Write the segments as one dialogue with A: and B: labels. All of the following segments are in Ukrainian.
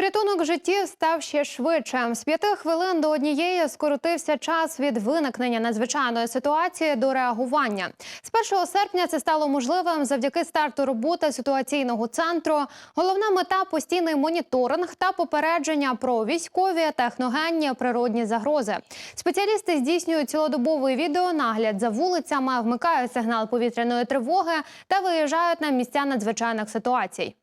A: Порятунок життів став ще швидше. З п'яти хвилин до однієї скоротився час від виникнення надзвичайної ситуації до реагування. З 1 серпня це стало можливим завдяки старту роботи ситуаційного центру. Головна мета постійний моніторинг та попередження про військові, техногенні, природні загрози. Спеціалісти здійснюють цілодобовий відеонагляд за вулицями, вмикають сигнал повітряної тривоги та виїжджають на місця надзвичайних ситуацій.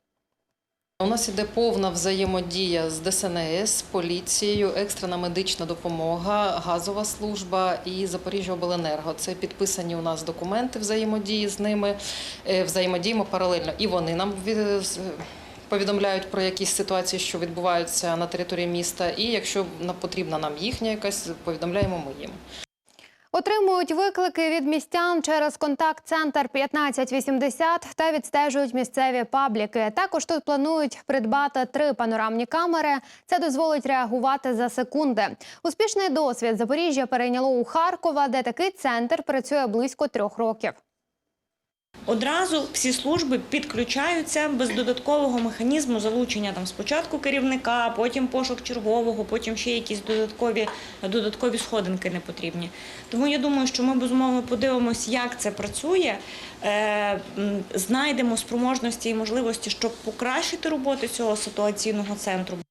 B: У нас іде повна взаємодія з ДСНС, поліцією, екстрена медична допомога, газова служба і Запоріжжяобленерго. Це підписані у нас документи взаємодії з ними. Е, Взаємодіємо паралельно. І вони нам від- повідомляють про якісь ситуації, що відбуваються на території міста. І якщо на- потрібна нам їхня якась, повідомляємо ми їм.
A: Отримують виклики від містян через контакт-центр 1580 та відстежують місцеві пабліки. Також тут планують придбати три панорамні камери. Це дозволить реагувати за секунди. Успішний досвід Запоріжжя перейняло у Харкова, де такий центр працює близько трьох років.
C: Одразу всі служби підключаються без додаткового механізму залучення там спочатку керівника, потім пошук чергового, потім ще якісь додаткові, додаткові сходинки не потрібні. Тому я думаю, що ми безумовно подивимося, як це працює, е, знайдемо спроможності і можливості, щоб покращити роботу цього ситуаційного центру.